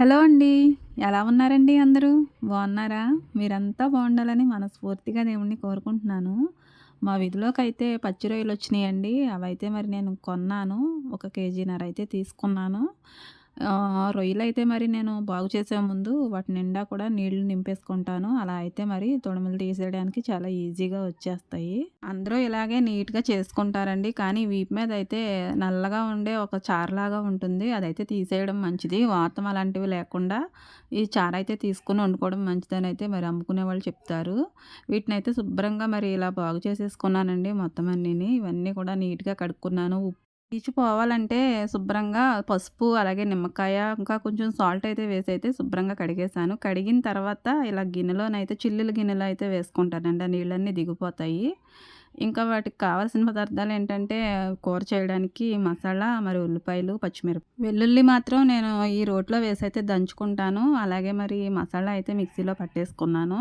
Hello అండి. ఎలా ఉన్నారండి అందరూ? బాగున్నారా? మీరంతా బాగుండాలని మనస్ఫూర్తిగా దేవుణ్ణి కోరుకుంటున్నాను. మా వీధిలోకి అయితే పచ్చి రొయ్యలు వచ్చినాయండి అవైతే మరి నేను కొన్నాను. ఒక కేజీన్నర అయితే తీసుకున్నాను. రొయ్యలు అయితే మరి నేను బాగు చేసే ముందు వాటి నిండా కూడా నీళ్ళు నింపేసుకుంటాను. అలా అయితే మరి తొడుములు తీసేయడానికి చాలా ఈజీగా వచ్చేస్తాయి. అందరూ ఇలాగే నీట్గా చేసుకుంటారండి. కానీ వీపు మీద అయితే నల్లగా ఉండే ఒక చారులాగా ఉంటుంది. అదైతే తీసేయడం మంచిది. వాతం అలాంటివి లేకుండా ఈ చారు అయితే తీసుకుని వండుకోవడం మంచిదని అయితే మరి అమ్ముకునే వాళ్ళు చెప్తారు. వీటిని అయితే శుభ్రంగా మరి ఇలా బాగు చేసేసుకున్నానండి మొత్తం అన్నీని. ఇవన్నీ కూడా నీట్గా కడుక్కున్నాను. ఉప్పు పోవాలంటే శుభ్రంగా పసుపు అలాగే నిమ్మకాయ ఇంకా కొంచెం సాల్ట్ అయితే వేసి అయితే శుభ్రంగా కడిగేసాను కడిగిన తర్వాత ఇలా గిన్నెలోనైతే చిల్లుల గిన్నెలో అయితే వేసుకుంటానండి. ఆ నీళ్ళన్నీ దిగిపోతాయి. ఇంకా వాటికి కావాల్సిన పదార్థాలు ఏంటంటే కూర చేయడానికి మసాలా మరి ఉల్లిపాయలు పచ్చిమిరప వెల్లుల్లి మాత్రం నేను ఈ రోట్లో వేసి అయితే దంచుకుంటాను. అలాగే మరి మసాలా అయితే మిక్సీలో పట్టేసుకున్నాను.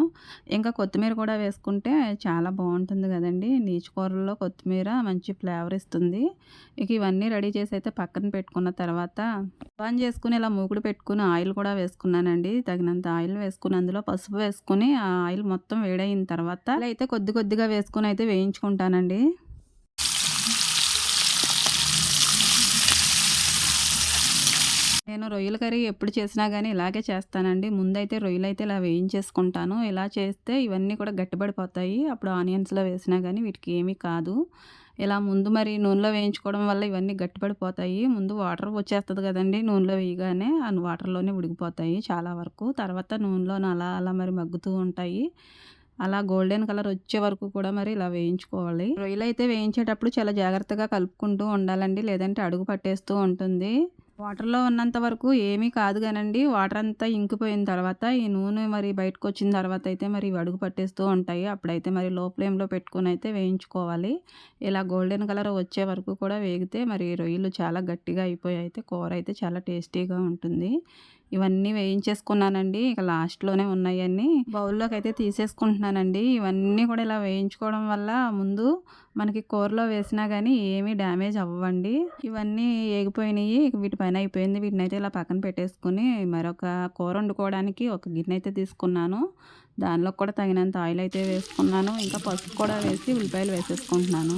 ఇంకా కొత్తిమీర కూడా వేసుకుంటే చాలా బాగుంటుంది కదండి. నీచు కూరల్లో కొత్తిమీర మంచి ఫ్లేవర్ ఇస్తుంది. ఇక ఇవన్నీ రెడీ చేసి అయితే పక్కన పెట్టుకున్న తర్వాత ఆన్ చేసుకుని ఇలా మూకుడు పెట్టుకుని ఆయిల్ కూడా వేసుకున్నానండి. తగినంత ఆయిల్ వేసుకుని అందులో పసుపు వేసుకుని ఆ ఆయిల్ మొత్తం వేడైన తర్వాత అయితే కొద్ది కొద్దిగా వేసుకుని అయితే వేయించుకుని చేసుకుంటానండి. నేను రొయ్యల కర్రీ ఎప్పుడు చేసినా కానీ ఇలాగే చేస్తానండి. ముందైతే రొయ్యలు అయితే ఇలా వేయించేసుకుంటాను. ఇలా చేస్తే ఇవన్నీ కూడా గట్టిపడిపోతాయి. అప్పుడు ఆనియన్స్లో వేసినా కానీ వీటికి ఏమీ కాదు. ఇలా ముందు మరి నూనెలో వేయించుకోవడం వల్ల ఇవన్నీ గట్టిపడిపోతాయి. ముందు వాటర్ వచ్చేస్తుంది కదండి నూనెలో వేయగానే ఆ వాటర్లోనే ఉడికిపోతాయి చాలా వరకు. తర్వాత నూనెలో అలా అలా మరి మగ్గుతూ ఉంటాయి. అలా గోల్డెన్ కలర్ వచ్చే వరకు కూడా మరి ఇలా వేయించుకోవాలి. రొయ్యలు అయితే వేయించేటప్పుడు చాలా జాగ్రత్తగా కలుపుకుంటూ ఉండాలండి లేదంటే అడుగు పట్టేస్తూ ఉంటుంది. వాటర్లో ఉన్నంత వరకు ఏమీ కాదు కానండి వాటర్ అంతా ఇంకిపోయిన తర్వాత ఈ నూనె మరి బయటకు వచ్చిన తర్వాత అయితే మరి అడుగు పట్టేస్తూ ఉంటాయి. అప్పుడైతే మరి లో ఫ్లేమ్లో పెట్టుకుని అయితే వేయించుకోవాలి. ఇలా గోల్డెన్ కలర్ వచ్చే వరకు కూడా వేగితే మరి రొయ్యలు చాలా గట్టిగా అయిపోయి అయితే కూర అయితే చాలా టేస్టీగా ఉంటుంది. ఇవన్నీ వేయించేసుకున్నానండి. ఇక లాస్ట్లోనే ఉన్నాయన్నీ. బౌల్లోకి అయితే తీసేసుకుంటున్నానండి. ఇవన్నీ కూడా ఇలా వేయించుకోవడం వల్ల ముందు మనకి కూరలో వేసినా కానీ ఏమీ డ్యామేజ్ అవ్వండి. ఇవన్నీ ఏగిపోయినాయి. వీటిపైన అయిపోయింది. వీటిని అయితే ఇలా పక్కన పెట్టేసుకుని మరొక కూర వండుకోవడానికి ఒక గిన్నె అయితే తీసుకున్నాను. దానిలో కూడా తగినంత ఆయిల్ అయితే వేసుకున్నాను. ఇంకా పసుపు కూడా వేసి ఉల్లిపాయలు వేసేసుకుంటున్నాను.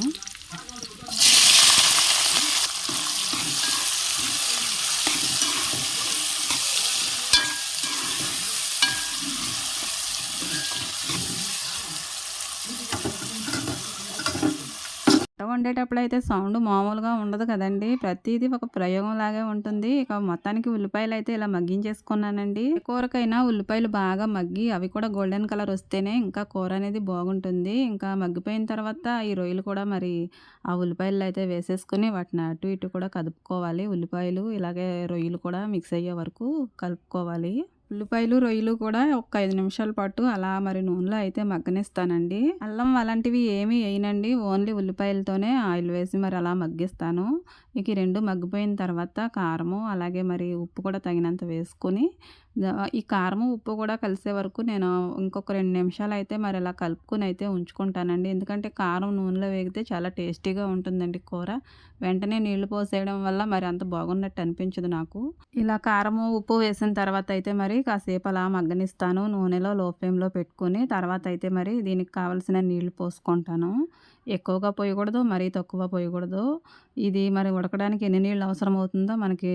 వండేటప్పుడు అయితే సౌండ్ మామూలుగా ఉండదు కదండి. ప్రతిదీ ఒక ప్రయోగం లాగే ఉంటుంది. ఇక మొత్తానికి ఉల్లిపాయలు అయితే ఇలా మగ్గించేసుకున్నానండి. కూరకైనా ఉల్లిపాయలు బాగా మగ్గి అవి కూడా గోల్డెన్ కలర్ వస్తేనే ఇంకా కూర అనేది బాగుంటుంది. ఇంకా మగ్గిపోయిన తర్వాత ఈ రొయ్యలు కూడా మరి ఆ ఉల్లిపాయలు అయితే వేసేసుకుని వాటిని అటు ఇటు కూడా కదుపుకోవాలి. ఉల్లిపాయలు ఇలాగే రొయ్యలు కూడా మిక్స్ అయ్యే వరకు కలుపుకోవాలి. ఉల్లిపాయలు రొయ్యలు కూడా ఒక ఐదు నిమిషాల పాటు అలా మరి నూనెలో అయితే మగ్గనిస్తానండి. అల్లం అలాంటివి ఏమీ వేయనండి. ఓన్లీ ఉల్లిపాయలతోనే ఆయిల్ వేసి మరి అలా మగ్గిస్తాను. మీకు రెండు మగ్గిపోయిన తర్వాత కారము అలాగే మరి ఉప్పు కూడా తగినంత వేసుకొని ఈ కారం ఉప్పు కూడా కలిసే వరకు నేను ఇంకొక రెండు నిమిషాలు అయితే మరి ఇలా కలుపుకొని అయితే ఉంచుకుంటానండి. ఎందుకంటే కారం నూనెలో వేగితే చాలా టేస్టీగా ఉంటుందండి కూర. వెంటనే నీళ్ళు పోసేయడం వల్ల మరి అంత బాగున్నట్టు అనిపించదు నాకు. ఇలా కారము ఉప్పు వేసిన తర్వాత అయితే మరి కాసేపు అలా మగ్గనిస్తాను. నూనెలో లో ఫ్లేమ్లో పెట్టుకుని తర్వాత అయితే మరి దీనికి కావలసిన నీళ్ళు పోసుకుంటాను. ఎక్కువగా పోయకూడదు మరీ తక్కువ పోయకూడదు. ఇది మరి ఉడకడానికి ఎన్ని నీళ్ళు అవసరం అవుతుందో మనకి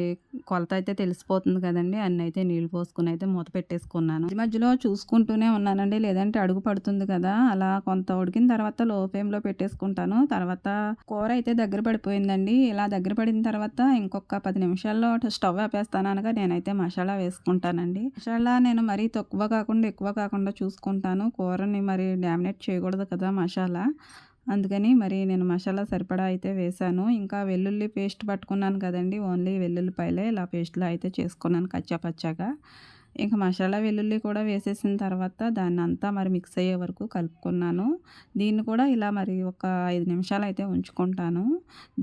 కొలత అయితే తెలిసిపోతుంది కదండి. అన్ని అయితే నీళ్ళు పోసుకుని అయితే మూత పెట్టేసుకున్నాను. ఈ మధ్యలో చూసుకుంటూనే ఉన్నానండి. లేదంటే అడుగు పడుతుంది కదా. అలా కొంత ఉడికిన తర్వాత లో ఫ్లేమ్లో పెట్టేసుకుంటాను. తర్వాత కూర అయితే దగ్గర పడిపోయిందండి. ఇలా దగ్గర పడిన తర్వాత ఇంకొక పది నిమిషాల్లో స్టవ్ ఆపేస్తాను అనగా నేనైతే మసాలా వేసుకుంటానండి. మసాలా నేను మరీ తక్కువ కాకుండా ఎక్కువ కాకుండా చూసుకుంటాను. కూరని మరి డామినేట్ చేయకూడదు కదా మసాలా. అందుకని మరి నేను మసాలా సరిపడా అయితే వేసాను. ఇంకా వెల్లుల్లి పేస్ట్ పట్టుకున్నాను కదండి. ఓన్లీ వెల్లుల్లిపాయలే ఇలా పేస్ట్లో అయితే చేసుకున్నాను కచ్చాపచ్చాగా ఇంకా మసాలా వెల్లుల్లి కూడా వేసేసిన తర్వాత దాన్ని అంతా మరి మిక్స్ అయ్యే వరకు కలుపుకున్నాను. దీన్ని కూడా ఇలా మరి ఒక ఐదు నిమిషాలు అయితే ఉంచుకుంటాను.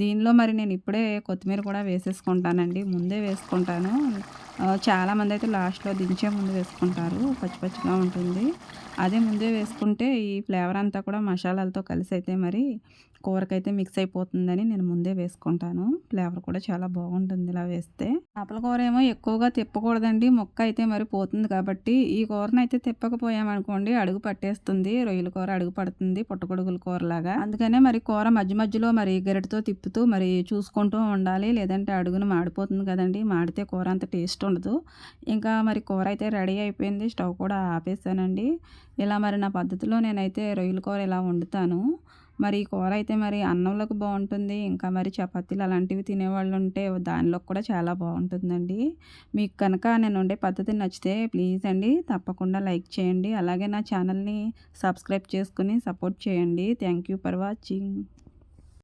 దీనిలో మరి నేను ఇప్పుడే కొత్తిమీర కూడా వేసేసుకుంటానండి. ముందే వేసుకుంటాను. చాలామంది అయితే లాస్ట్లో దించే ముందు వేసుకుంటారు. పచ్చి పచ్చిగా ఉంటుంది. అదే ముందే వేసుకుంటే ఈ ఫ్లేవర్ అంతా కూడా మసాలాలతో కలిసి అయితే మరి కూరకైతే మిక్స్ అయిపోతుందని నేను ముందే వేసుకుంటాను. ఫ్లేవర్ కూడా చాలా బాగుంటుంది ఇలా వేస్తే. చేపల కూర ఏమో ఎక్కువగా తిప్పకూడదండి. మొక్క అయితే మరి పోతుంది కాబట్టి ఈ కూరను అయితే తిప్పకపోయామనుకోండి అడుగు పట్టేస్తుంది. రొయ్యల కూర అడుగు పడుతుంది పుట్టగొడుగుల కూర లాగా అందుకనే మరి కూర మధ్య మధ్యలో మరి గరిటతో తిప్పుతూ మరి చూసుకుంటూ ఉండాలి. లేదంటే అడుగును మాడిపోతుంది కదండి. మాడితే కూర అంత టేస్ట్ ఉండదు. ఇంకా మరి కూర అయితే రెడీ అయిపోయింది. స్టవ్ కూడా ఆపేసానండి. ఇలా మరి నా పద్ధతిలో నేనైతే రొయ్యల కూర ఇలా వండుతాను. మరి ఈ కూర అయితే మరి అన్నంలోకి బాగుంటుంది. ఇంకా మరి చపాతీలు అలాంటివి తినేవాళ్ళు ఉంటే దానిలో కూడా చాలా బాగుంటుందండి. మీకు కనుక నేను ఉండే పద్ధతి నచ్చితే ప్లీజ్ అండి తప్పకుండా లైక్ చేయండి. అలాగే నా ఛానల్ని సబ్స్క్రైబ్ చేసుకుని సపోర్ట్ చేయండి. Thank you for watching.